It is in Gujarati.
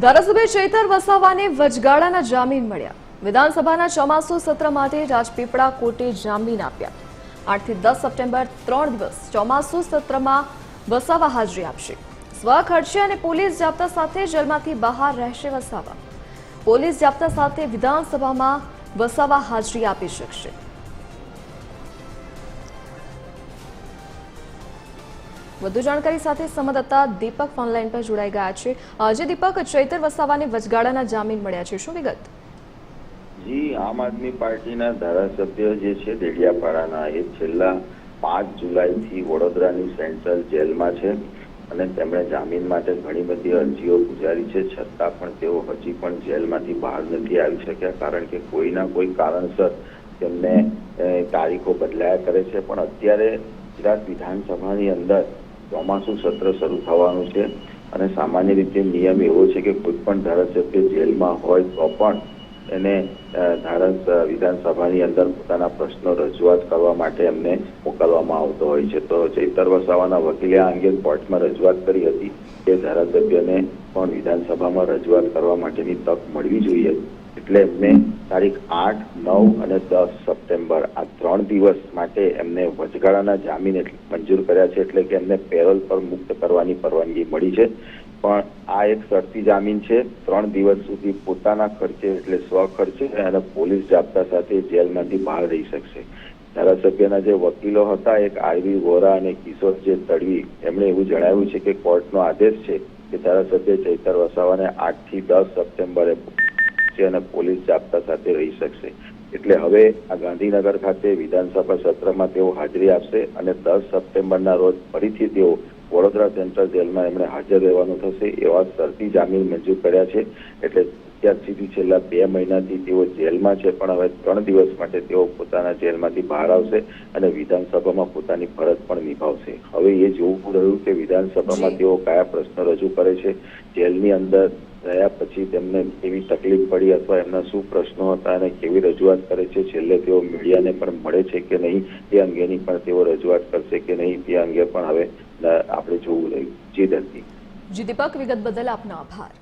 ધારાસભ્ય ચૈતર વસાવાને વચગાળાના જામીન મળ્યા. વિધાનસભાના ચોમાસુ સત્ર માટે રાજપીપળા કોર્ટે જામીન આપ્યા. આઠથી દસ સપ્ટેમ્બર ત્રણ દિવસ ચોમાસુ સત્રમાં વસાવા હાજરી આપશે. સ્વખર્ચે અને પોલીસ જાપ્તા સાથે જેલમાંથી બહાર રહેશે વસાવા. પોલીસ જાપ્તા સાથે વિધાનસભામાં વસાવા હાજરી આપી શકશે. વધુ જાણકારી સાથે સંવાદદાતા દીપક ઓનલાઈન પર જોડાઈ ગયા છે. આજે દીપક, ચૈતર વસાવાને વચગાળાના જામીન મળ્યા છે. શું વિગત? જી, આમ આદમી પાર્ટીના ધારાસભ્ય જે છે દેડિયાપાડાના એ છેલ્લા પાંચ જુલાઈથી વડોદરાની સેન્ટ્રલ જેલમાં છે અને તેમણે જામીન માટે ઘણી બધી અરજીઓ ગુજારી છે. છતાં પણ તેઓ હજી પણ જેલમાંથી બહાર નથી આવી શક્યા, કારણ કે કોઈના કોઈ કારણસર તેમને તારીખો બદલાયા કરે છે. પણ અત્યારે ગુજરાત વિધાનસભાની અંદર ચોમાસું સત્ર શરૂ થવાનું છે અને સામાન્ય રીતે નિયમ એવો છે કે કોઈ પણ ધારાસભ્ય જેલમાં હોય તો પણ એને ધારા વિધાનસભાની અંદર પોતાના પ્રશ્નો રજૂઆત કરવા માટે એમને મોકલવામાં આવતો હોય છે. તો ચૈતર વસાવાના વકીલે આ અંગે કોર્ટમાં રજૂઆત કરી હતી કે ધારાસભ્યને પણ વિધાનસભામાં રજૂઆત કરવા માટેની તક મળવી જોઈએ. એટલે મેં તારીખ આઠ, નવ અને દસ સપ્ટેમ્બર આ ત્રણ દિવસ માટે એમને વચગાળાના જામીન મંજૂર કર્યા છે એટલે કે એમને પેરોલ પર મુક્ત કરવાની પરવાનગી મળી છે. પણ આ એક શરતી જામીન છે. ત્રણ દિવસ સુધી પોતાના ખર્ચે એટલે સ્વ ખર્ચે અને પોલીસ જાપ્તા સાથે જેલમાંથી બહાર રહી શકશે. ધારાસભ્યના જે વકીલો હતા, એક આરવી વોરા અને કિશોર જે તડવી, એમણે એવું જણાવ્યું છે કે કોર્ટનો આદેશ છે કે ધારાસભ્ય ચૈતર વસાવાને આઠથી દસ સપ્ટેમ્બરે છે અને પોલીસ જાપ્તા સાથે રહી શકશે. એટલે હવે આ ગાંધીનગર ખાતે વિધાનસભા સત્રમાં તેઓ હાજરી આપશે અને દસ સપ્ટેમ્બરના રોજ ફરીથી તેઓ વડોદરા સેન્ટ્રલ જેલમાં એમણે હાજર રહેવાનું થશે એવા શરતી જામીન મંજૂર કર્યા છે. એટલે અત્યાર સુધી છેલ્લા બે મહિનાથી તેઓ જેલમાં છે પણ હવે ત્રણ દિવસ માટે તેઓ પોતાના જેલમાંથી બહાર આવશે અને વિધાનસભામાં પોતાની ફરજ પણ નિભાવશે. હવે એ જોવું રહ્યું કે વિધાનસભામાં તેઓ કયા પ્રશ્નો રજૂ કરે છે. જેલની અંદર રહ્યા પછી તેમને કેવી તકલીફ પડી અથવા એમના શું પ્રશ્નો હતા અને કેવી રજૂઆત કરે છે? છેલ્લે તેઓ મીડિયાને પણ મળે છે કે નહીં? તે અંગેની પણ તેઓ રજૂઆત કરશે કે નહીં? તે અંગે પણ હવે આપણે જોવું રહ્યું. જી ધરતી જી વિગત બદલ આપનો આભાર.